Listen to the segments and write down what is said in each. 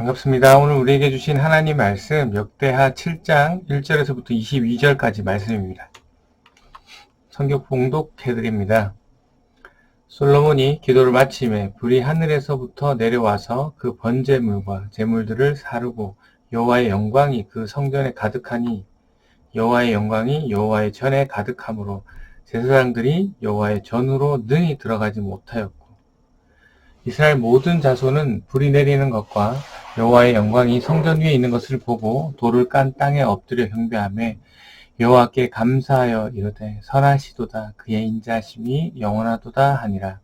반갑습니다. 오늘 우리에게 주신 하나님 말씀 역대하 7장 1절에서부터 22절까지 말씀입니다. 성경 봉독해 드립니다. 솔로몬이 기도를 마침에 불이 하늘에서부터 내려와서 그 번제물과 제물들을 사르고 여호와의 영광이 그 성전에 가득하니 여호와의 영광이 여호와의 전에 가득함으로 제사장들이 여호와의 전으로 능히 들어가지 못하였고 이스라엘 모든 자손은 불이 내리는 것과 여호와의 영광이 성전 위에 있는 것을 보고 돌을 깐 땅에 엎드려 경배하며 여호와께 감사하여 이르되 선하시도다 그의 인자하심이 영원하도다 하니라.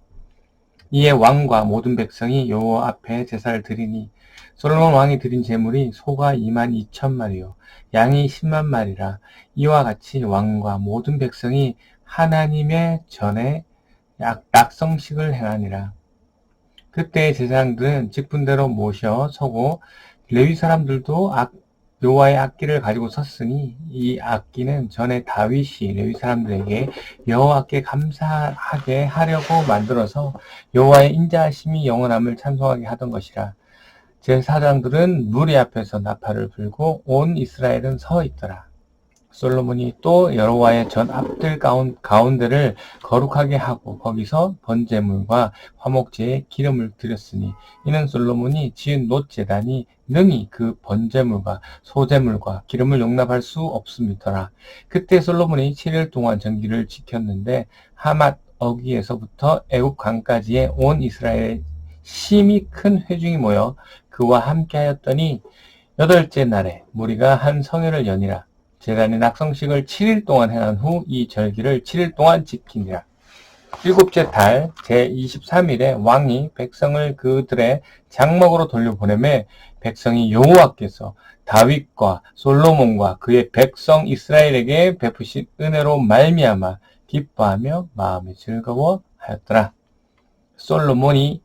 이에 왕과 모든 백성이 여호와 앞에 제사를 드리니 솔로몬 왕이 드린 제물이 소가 2만 2천 마리요 양이 10만 마리라 이와 같이 왕과 모든 백성이 하나님의 전에 약, 낙성식을 행하니라. 그때 제사장들은 직분대로 모셔 서고 레위 사람들도 악, 여호와의 악기를 가지고 섰으니 이 악기는 전에 다윗이 레위 사람들에게 여호와께 감사하게 하려고 만들어서 여호와의 인자하심이 영원함을 찬송하게 하던 것이라. 제사장들은 무리 앞에서 나팔을 불고 온 이스라엘은 서 있더라. 솔로몬이 또 여호와의 전 앞들 가운, 가운데를 거룩하게 하고 거기서 번제물과 화목제에 기름을 드렸으니 이는 솔로몬이 지은 놋 제단이 능히 그 번제물과 소제물과 기름을 용납할 수 없음이더라. 그때 솔로몬이 7일 동안 정기를 지켰는데 하맛 어기에서부터 애굽 강까지의 온 이스라엘 심히 큰 회중이 모여 그와 함께 하였더니 여덟째 날에 무리가 한 성회를 연이라. 제단의 낙성식을 7일 동안 행한 후 이 절기를 7일 동안 지키니라. 일곱째 달 제23일에 왕이 백성을 그들의 장막으로 돌려보내매 백성이 여호와께서 다윗과 솔로몬과 그의 백성 이스라엘에게 베푸신 은혜로 말미암아 기뻐하며 마음이 즐거워하였더라. 솔로몬이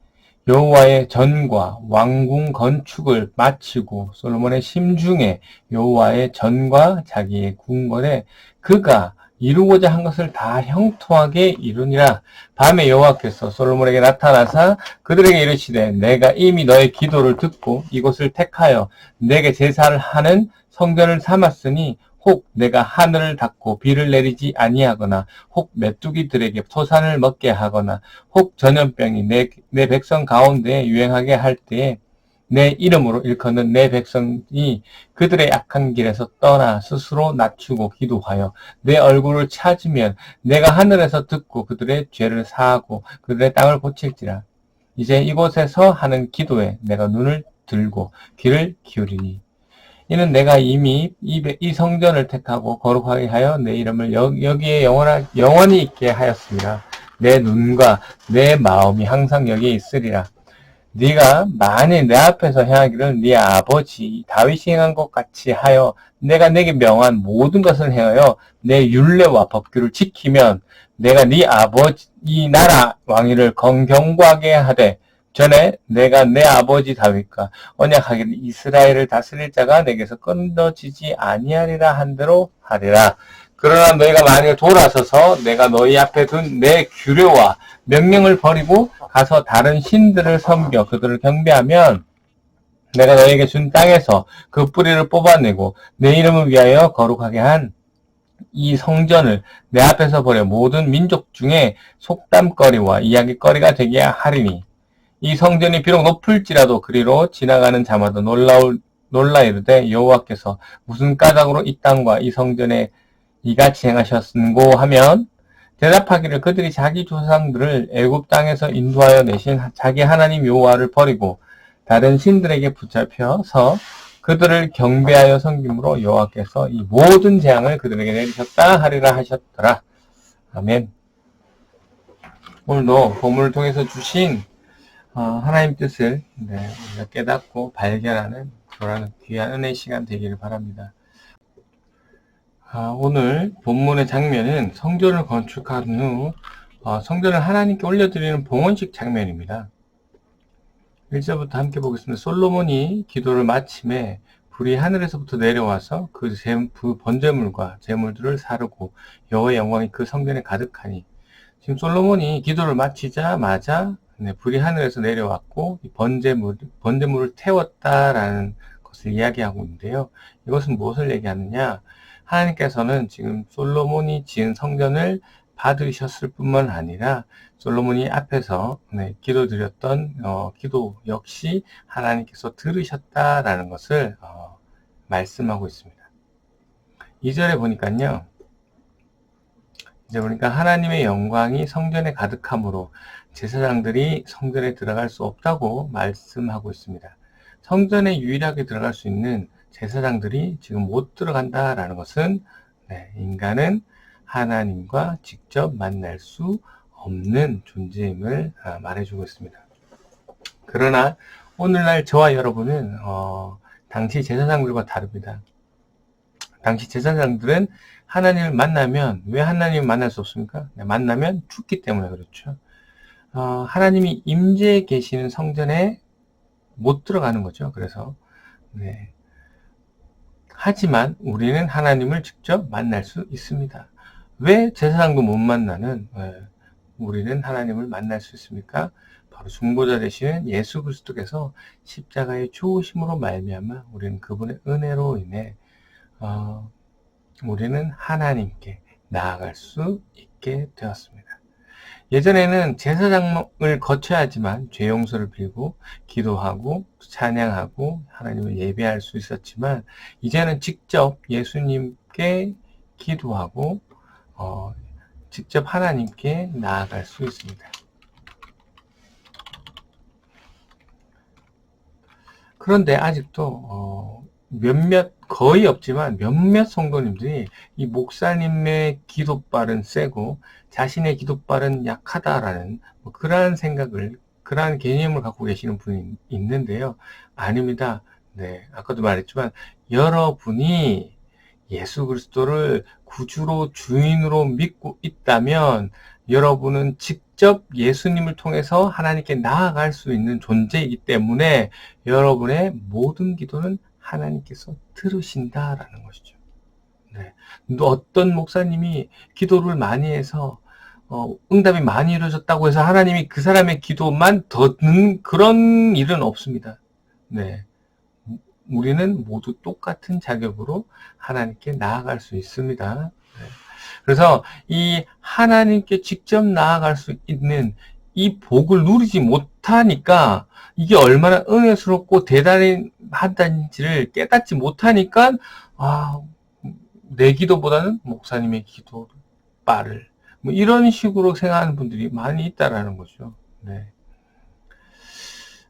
여호와의 전과 왕궁 건축을 마치고 솔로몬의 심중에 여호와의 전과 자기의 궁궐에 그가 이루고자 한 것을 다 형통하게 이루니라. 밤에 여호와께서 솔로몬에게 나타나사 그들에게 이르시되 내가 이미 너의 기도를 듣고 이곳을 택하여 내게 제사를 하는 성전을 삼았으니 혹 내가 하늘을 닫고 비를 내리지 아니하거나 혹 메뚜기들에게 토산을 먹게 하거나 혹 전염병이 내, 내 백성 가운데 유행하게 할 때에 내 이름으로 일컫는 내 백성이 그들의 약한 길에서 떠나 스스로 낮추고 기도하여 내 얼굴을 찾으면 내가 하늘에서 듣고 그들의 죄를 사하고 그들의 땅을 고칠지라. 이제 이곳에서 하는 기도에 내가 눈을 들고 귀를 기울이니 이는 내가 이미 이, 이 성전을 택하고 거룩하게 하여 내 이름을 여, 여기에 영원하, 영원히 있게 하였습니다. 내 눈과 내 마음이 항상 여기에 있으리라. 네가 만일 내 앞에서 행하기를 네 아버지 다윗이 행한 것 같이 하여 내가 내게 명한 모든 것을 행하여 내 율례와 법규를 지키면 내가 네 아버지 이 나라 왕위를 건경하게 하되 전에 내가 내 아버지 다윗과 언약하기를 이스라엘을 다스릴 자가 내게서 끊어지지 아니하리라 한대로 하리라. 그러나 너희가 만일 돌아서서 내가 너희 앞에 둔 내 규례와 명령을 버리고 가서 다른 신들을 섬겨 그들을 경배하면 내가 너에게 준 땅에서 그 뿌리를 뽑아내고 내 이름을 위하여 거룩하게 한 이 성전을 내 앞에서 버려 모든 민족 중에 속담거리와 이야기거리가 되게 하리니 이 성전이 비록 높을지라도 그리로 지나가는 자마다 놀라울 놀라 이르되 여호와께서 무슨 까닭으로 이 땅과 이 성전에 이같이 행하셨는고 하면 대답하기를 그들이 자기 조상들을 애굽 땅에서 인도하여 내신 자기 하나님 여호와를 버리고 다른 신들에게 붙잡혀서 그들을 경배하여 섬김으로 여호와께서 이 모든 재앙을 그들에게 내리셨다 하리라 하셨더라. 아멘. 오늘도 보물을 통해서 주신 어, 하나님 뜻을 네, 우리가 깨닫고 발견하는 그러한 귀한 은혜 시간 되기를 바랍니다. 아, 오늘 본문의 장면은 성전을 건축한 후 어, 성전을 하나님께 올려드리는 봉헌식 장면입니다. 1절부터 함께 보겠습니다. 솔로몬이 기도를 마침에 불이 하늘에서부터 내려와서 그, 제, 그 번제물과 제물들을 사르고 여호와의 영광이 그 성전에 가득하니 지금 솔로몬이 기도를 마치자마자 네, 불이 하늘에서 내려왔고 이 번제물 번제물을 태웠다라는 것을 이야기하고 있는데요. 이것은 무엇을 얘기하느냐? 하나님께서는 지금 솔로몬이 지은 성전을 받으셨을 뿐만 아니라 솔로몬이 앞에서 네, 기도드렸던 어, 기도 역시 하나님께서 들으셨다라는 것을 어, 말씀하고 있습니다. 2절에 보니까요. 이제 보니까 하나님의 영광이 성전에 가득함으로 제사장들이 성전에 들어갈 수 없다고 말씀하고 있습니다. 성전에 유일하게 들어갈 수 있는 제사장들이 지금 못 들어간다라는 것은 네, 인간은 하나님과 직접 만날 수 없는 존재임을 아, 말해주고 있습니다. 그러나 오늘날 저와 여러분은 어, 당시 제사장들과 다릅니다. 당시 제사장들은 하나님을 만나면 왜 하나님을 만날 수 없습니까? 네, 만나면 죽기 때문에 그렇죠. 어, 하나님이 임재해 계시는 성전에 못 들어가는 거죠. 그래서 네. 하지만 우리는 하나님을 직접 만날 수 있습니다. 왜 제사장도 못 만나는 네. 우리는 하나님을 만날 수 있습니까? 바로 중보자 되시는 예수 그리스도께서 십자가의 좋으심으로 말미암아 우리는 그분의 은혜로 인해 어, 우리는 하나님께 나아갈 수 있게 되었습니다. 예전에는 제사장을 거쳐야지만 죄 용서를 빌고 기도하고 찬양하고 하나님을 예배할 수 있었지만 이제는 직접 예수님께 기도하고 어, 직접 하나님께 나아갈 수 있습니다. 그런데 아직도 어, 몇몇 거의 없지만 몇몇 성도님들이 이 목사님의 기도발은 세고 자신의 기도발은 약하다라는 뭐 그러한 생각을 그러한 개념을 갖고 계시는 분이 있는데요. 아닙니다. 네, 아까도 말했지만 여러분이 예수 그리스도를 구주로 주인으로 믿고 있다면 여러분은 직접 예수님을 통해서 하나님께 나아갈 수 있는 존재이기 때문에 여러분의 모든 기도는 하나님께서 들으신다라는 것이죠. 네. 어떤 목사님이 기도를 많이 해서 어, 응답이 많이 이루어졌다고 해서 하나님이 그 사람의 기도만 더 듣는 그런 일은 없습니다. 네. 우리는 모두 똑같은 자격으로 하나님께 나아갈 수 있습니다. 네. 그래서 이 하나님께 직접 나아갈 수 있는 이 복을 누리지 못하니까 이게 얼마나 은혜스럽고 대단하다는지를 깨닫지 못하니까 아, 내 기도보다는 목사님의 기도를 빠를 뭐 이런 식으로 생각하는 분들이 많이 있다라는 거죠. 네.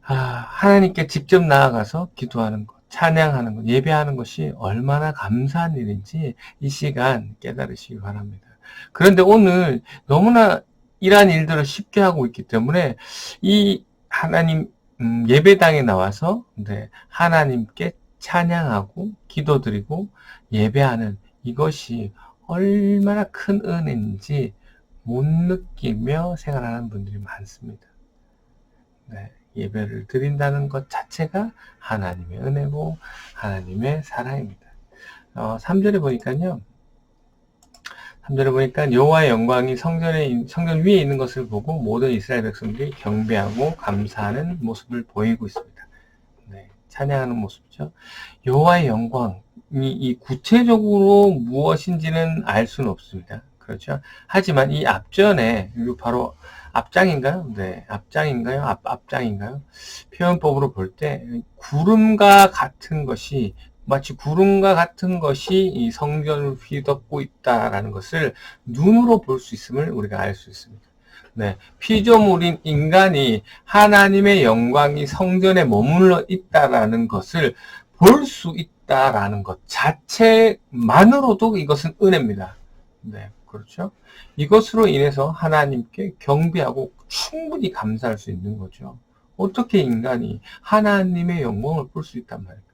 아, 하나님께 직접 나아가서 기도하는 것, 찬양하는 것, 예배하는 것이 얼마나 감사한 일인지 이 시간 깨달으시기 바랍니다. 그런데 오늘 너무나 이러한 일들을 쉽게 하고 있기 때문에 이 하나님 음, 예배당에 나와서 네, 하나님께 찬양하고 기도드리고 예배하는 이것이 얼마나 큰 은혜인지 못 느끼며 생활하는 분들이 많습니다. 네, 예배를 드린다는 것 자체가 하나님의 은혜고 하나님의 사랑입니다. 어, 3절에 보니까요. 3절에 보니까 여호와의 영광이 성전에 성전 위에 있는 것을 보고 모든 이스라엘 백성들이 경배하고 감사하는 모습을 보이고 있습니다. 네, 찬양하는 모습이죠. 여호와의 영광이 이 구체적으로 무엇인지는 알 수는 없습니다. 그렇죠. 하지만 이 앞전에 바로 앞장인가요? 네, 앞장인가요? 앞 앞장인가요? 표현법으로 볼 때 구름과 같은 것이 마치 구름과 같은 것이 이 성전을 휘덮고 있다라는 것을 눈으로 볼 수 있음을 우리가 알 수 있습니다. 네, 피조물인 인간이 하나님의 영광이 성전에 머물러 있다라는 것을 볼 수 있다라는 것 자체만으로도 이것은 은혜입니다. 네, 그렇죠? 이것으로 인해서 하나님께 경배하고 충분히 감사할 수 있는 거죠. 어떻게 인간이 하나님의 영광을 볼 수 있단 말이에요.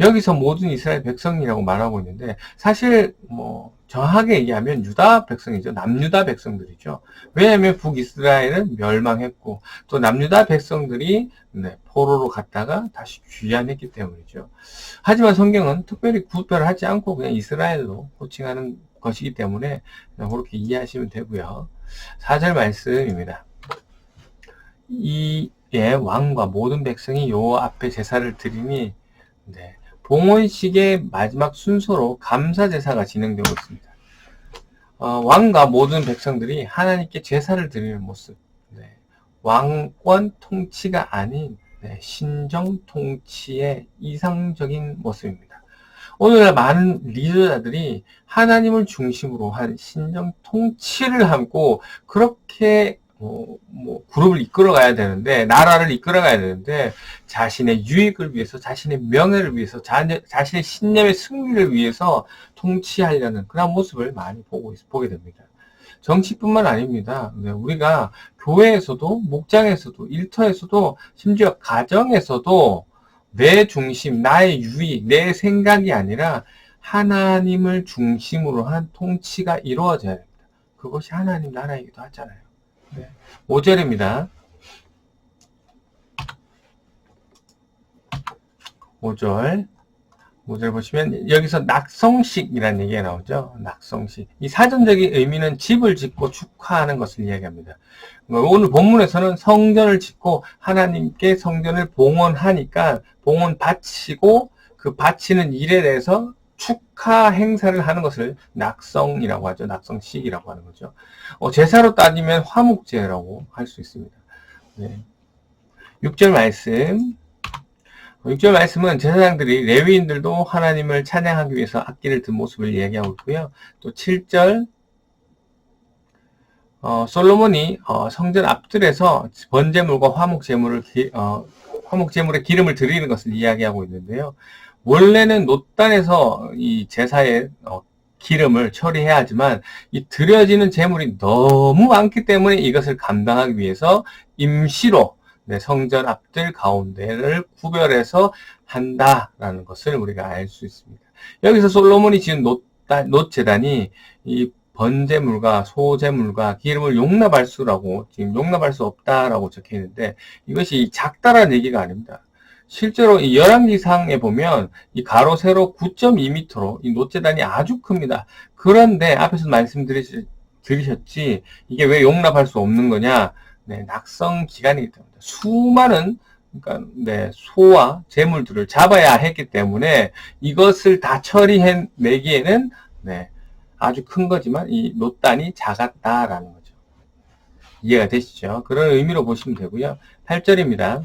여기서 모든 이스라엘 백성이라고 말하고 있는데 사실 뭐 정확하게 얘기하면 유다 백성이죠. 남유다 백성들이죠. 왜냐하면 북이스라엘은 멸망했고 또 남유다 백성들이 네, 포로로 갔다가 다시 귀환했기 때문이죠. 하지만 성경은 특별히 구별을 하지 않고 그냥 이스라엘로 호칭하는 것이기 때문에 그렇게 이해하시면 되고요. 4절 말씀입니다. 이에 왕과 모든 백성이 요 앞에 제사를 드리니 네, 봉헌식의 마지막 순서로 감사 제사가 진행되고 있습니다. 어, 왕과 모든 백성들이 하나님께 제사를 드리는 모습, 네, 왕권 통치가 아닌 네, 신정 통치의 이상적인 모습입니다. 오늘날 많은 리더자들이 하나님을 중심으로 한 신정 통치를 하고 그렇게 뭐, 뭐 그룹을 이끌어가야 되는데 나라를 이끌어가야 되는데 자신의 유익을 위해서 자신의 명예를 위해서 자, 자신의 신념의 승리를 위해서 통치하려는 그런 모습을 많이 보고 보게 됩니다. 정치뿐만 아닙니다. 네, 우리가 교회에서도 목장에서도 일터에서도 심지어 가정에서도 내 중심, 나의 유익, 내 생각이 아니라 하나님을 중심으로 한 통치가 이루어져야 됩니다. 그것이 하나님 나라이기도 하잖아요. 네. 5절입니다. 5절. 5절 보시면 여기서 낙성식이라는 얘기가 나오죠. 낙성식. 이 사전적인 의미는 집을 짓고 축하하는 것을 이야기합니다. 오늘 본문에서는 성전을 짓고 하나님께 성전을 봉헌하니까 봉헌 바치고 그 바치는 일에 대해서 축하 행사를 하는 것을 낙성이라고 하죠. 낙성식이라고 하는 거죠. 어, 제사로 따지면 화목제라고 할 수 있습니다. 네. 6절 말씀. 6절 말씀은 제사장들이 레위인들도 하나님을 찬양하기 위해서 악기를 든 모습을 이야기하고 있고요. 또 7절 어, 솔로몬이 어, 성전 앞들에서 번제물과 화목제물을 어, 화목제물에 기름을 드리는 것을 이야기하고 있는데요. 원래는 노단에서 이 제사에 어, 기름을 처리해야 하지만 이 드려지는 제물이 너무 많기 때문에 이것을 감당하기 위해서 임시로 네, 성전 앞들 가운데를 구별해서 한다라는 것을 우리가 알 수 있습니다. 여기서 솔로몬이 지은 노재단이 이 번제물과 소제물과 기름을 용납할 수라고 지금 용납할 수 없다라고 적혀 있는데 이것이 작다라는 얘기가 아닙니다. 실제로 이 열왕기상에 보면 이 가로 세로 9.2m로 이 노재단이 아주 큽니다. 그런데 앞에서 말씀드리셨지 이게 왜 용납할 수 없는 거냐? 네, 낙성 기간이기 때문에 수많은 그러니까 네, 소와 재물들을 잡아야 했기 때문에 이것을 다 처리해 내기에는 네, 아주 큰 거지만 이 노단이 작았다라는 거죠. 이해가 되시죠? 그런 의미로 보시면 되고요. 8절입니다.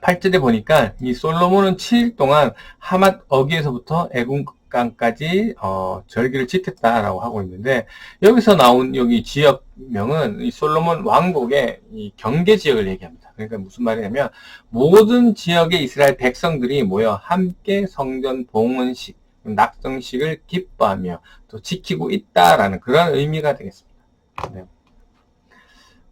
8절에 보니까 이 솔로몬은 7일 동안 하맛 어기에서부터 애군강까지 어, 절기를 지켰다라고 하고 있는데 여기서 나온 여기 지역명은 이 솔로몬 왕국의 이 경계 지역을 얘기합니다. 그러니까 무슨 말이냐면 모든 지역의 이스라엘 백성들이 모여 함께 성전 봉헌식, 낙성식을 기뻐하며 또 지키고 있다라는 그런 의미가 되겠습니다. 네.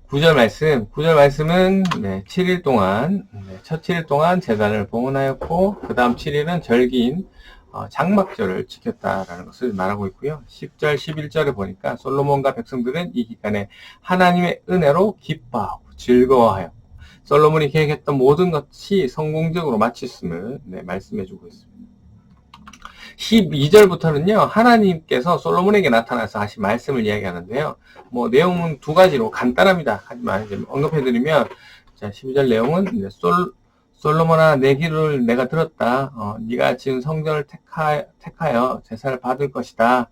9절 말씀, 9절 말씀은 네, 7일 동안, 네, 첫 7일 동안 재단을 봉헌하였고, 그 다음 7일은 절기인 어, 장막절을 지켰다라는 것을 말하고 있고요. 10절, 11절에 보니까 솔로몬과 백성들은 이 기간에 하나님의 은혜로 기뻐하고 즐거워하였고, 솔로몬이 계획했던 모든 것이 성공적으로 마쳤음을 네, 말씀해주고 있습니다. 12절부터는요, 하나님께서 솔로몬에게 나타나서 하신 말씀을 이야기하는데요. 뭐, 내용은 두 가지로 간단합니다. 하지만 이제 언급해드리면, 자, 12절 내용은 이제 솔, 솔로몬아, 내 길을 내가 들었다. 어, 네가 지은 성전을 택하, 택하여 제사를 받을 것이다.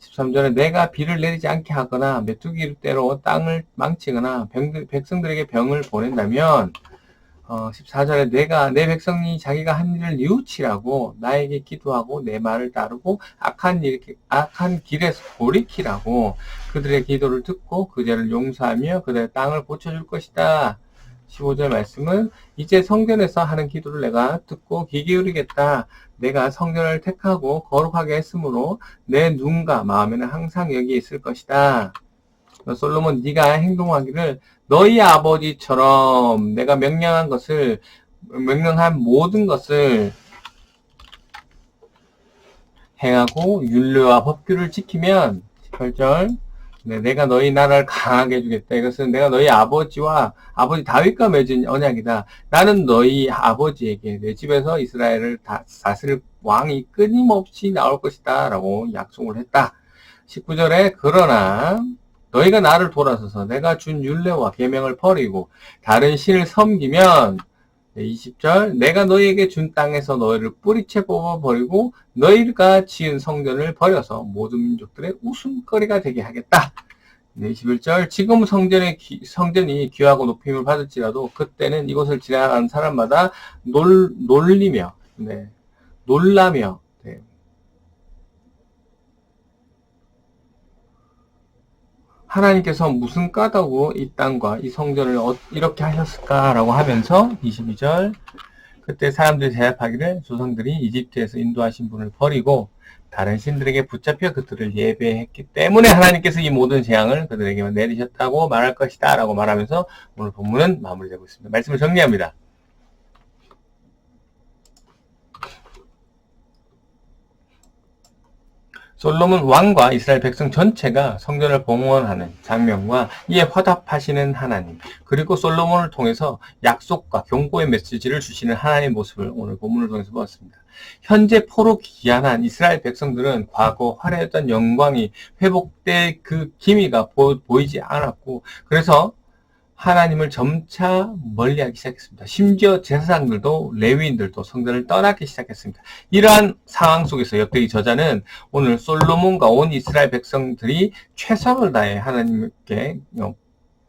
13절에 내가 비를 내리지 않게 하거나 메뚜기대로 땅을 망치거나 병들, 백성들에게 병을 보낸다면 어, 14절에 내가 내 백성이 자기가 한 일을 뉘우치라고 나에게 기도하고 내 말을 따르고 악한 일 악한 길에서 돌이키라고 그들의 기도를 듣고 그 죄를 용서하며 그들의 땅을 고쳐줄 것이다. 15절 말씀은 이제 성전에서 하는 기도를 내가 듣고 귀 기울이겠다. 내가 성전을 택하고 거룩하게 했으므로 내 눈과 마음에는 항상 여기 있을 것이다. 솔로몬 네가 행동하기를 너희 아버지처럼 내가 명령한 것을 명령한 모든 것을 행하고 윤례와 법규를 지키면 18절 네, 내가 너희 나라를 강하게 해주겠다. 이것은 내가 너희 아버지와 아버지 다윗과 맺은 언약이다. 나는 너희 아버지에게 내 집에서 이스라엘을 다, 다스릴 왕이 끊임없이 나올 것이다. 라고 약속을 했다. 19절에 그러나 너희가 나를 돌아서서 내가 준 율례와 계명을 버리고 다른 신을 섬기면 네, 20절 내가 너희에게 준 땅에서 너희를 뿌리채 뽑아 버리고 너희가 지은 성전을 버려서 모든 민족들의 웃음거리가 되게 하겠다. 네, 21절 지금 성전의 귀- 성전이 귀하고 높임을 받을지라도 그때는 이곳을 지나가는 사람마다 놀, 놀리며 네, 놀라며 네. 하나님께서 무슨 까닭으로 이 땅과 이 성전을 어- 이렇게 하셨을까라고 하면서 22절 그때 사람들이 대답하기를 조상들이 이집트에서 인도하신 분을 버리고 다른 신들에게 붙잡혀 그들을 예배했기 때문에 하나님께서 이 모든 재앙을 그들에게만 내리셨다고 말할 것이다 라고 말하면서 오늘 본문은 마무리되고 있습니다. 말씀을 정리합니다. 솔로몬 왕과 이스라엘 백성 전체가 성전을 봉헌하는 장면과 이에 화답하시는 하나님, 그리고 솔로몬을 통해서 약속과 경고의 메시지를 주시는 하나님의 모습을 오늘 본문을 통해서 보았습니다. 현재 포로 귀환한 이스라엘 백성들은 과거 화려했던 영광이 회복될 그 기미가 보, 보이지 않았고, 그래서 하나님을 점차 멀리하기 시작했습니다. 심지어 제사장들도 레위인들도 성전을 떠나기 시작했습니다. 이러한 상황 속에서 역대기 저자는 오늘 솔로몬과 온 이스라엘 백성들이 최선을 다해 하나님께 어,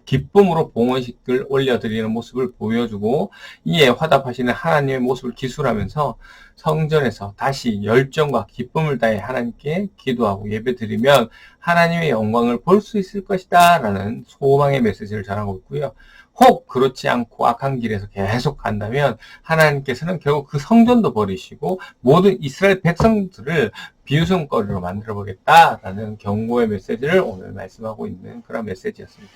기쁨으로 봉헌식을 올려드리는 모습을 보여주고 이에 화답하시는 하나님의 모습을 기술하면서 성전에서 다시 열정과 기쁨을 다해 하나님께 기도하고 예배드리면 하나님의 영광을 볼 수 있을 것이다 라는 소망의 메시지를 전하고 있고요. 혹 그렇지 않고 악한 길에서 계속 간다면 하나님께서는 결국 그 성전도 버리시고 모든 이스라엘 백성들을 비웃음거리로 만들어 보겠다라는 경고의 메시지를 오늘 말씀하고 있는 그런 메시지였습니다.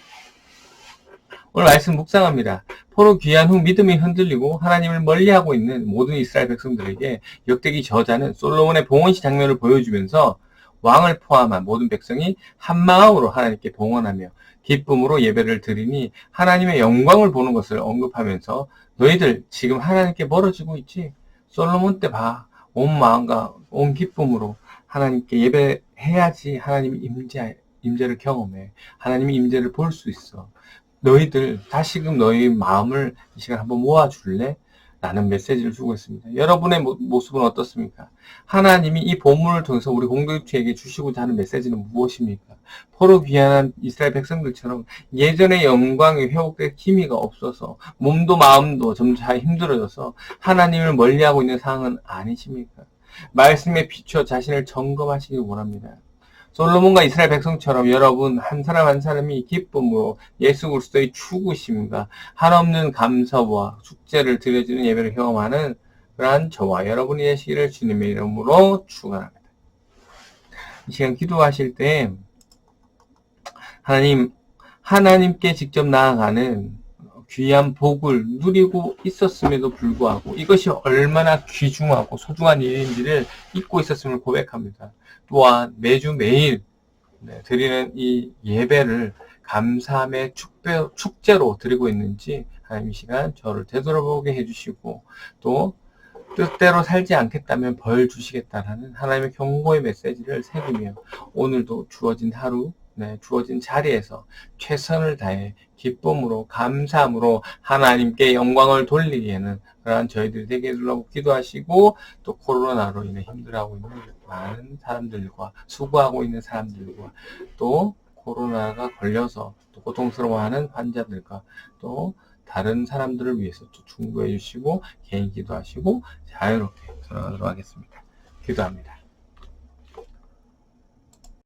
오늘 말씀 묵상합니다. 포로 귀한 후 믿음이 흔들리고 하나님을 멀리하고 있는 모든 이스라엘 백성들에게 역대기 저자는 솔로몬의 봉헌시 장면을 보여주면서 왕을 포함한 모든 백성이 한 마음으로 하나님께 봉헌하며 기쁨으로 예배를 드리니 하나님의 영광을 보는 것을 언급하면서 너희들 지금 하나님께 멀어지고 있지? 솔로몬 때 봐. 온 마음과 온 기쁨으로 하나님께 예배해야지 하나님 임재, 임재를 경험해. 하나님의 임재를 볼 수 있어. 너희들 다시금 너희 마음을 이 시간 한번 모아줄래? 라는 메시지를 주고 있습니다. 여러분의 모- 모습은 어떻습니까? 하나님이 이 본문을 통해서 우리 공동체에게 주시고자 하는 메시지는 무엇입니까? 포로 귀환한 이스라엘 백성들처럼 예전의 영광이 회복될 기미가 없어서 몸도 마음도 점차 힘들어져서 하나님을 멀리하고 있는 상황은 아니십니까? 말씀에 비추어 자신을 점검하시기 원합니다. 솔로몬과 이스라엘 백성처럼 여러분 한 사람 한 사람이 기쁨으로 예수 그리스도의 죽으심과 한없는 감사와 축제를 드려지는 예배를 경험하는 그러한 저와 여러분이 되시기를 주님의 이름으로 축원합니다. 이 시간 기도하실 때 하나님 하나님께 직접 나아가는 귀한 복을 누리고 있었음에도 불구하고 이것이 얼마나 귀중하고 소중한 일인지를 잊고 있었음을 고백합니다. 또한 매주 매일 네, 드리는 이 예배를 감사함의 축배, 축제로 드리고 있는지 하나님 이 시간 저를 되돌아보게 해주시고 또 뜻대로 살지 않겠다면 벌 주시겠다라는 하나님의 경고의 메시지를 새기며 오늘도 주어진 하루 네, 주어진 자리에서 최선을 다해 기쁨으로 감사함으로 하나님께 영광을 돌리기에는 그러한 저희들이 되게 해달라고 기도하시고 또 코로나로 인해 힘들어하고 있는 많은 사람들과 수고하고 있는 사람들과 또 코로나가 걸려서 또 고통스러워하는 환자들과 또 다른 사람들을 위해서 또 중보해 주시고 개인 기도하시고 자유롭게 돌아가도록 하겠습니다. 기도합니다.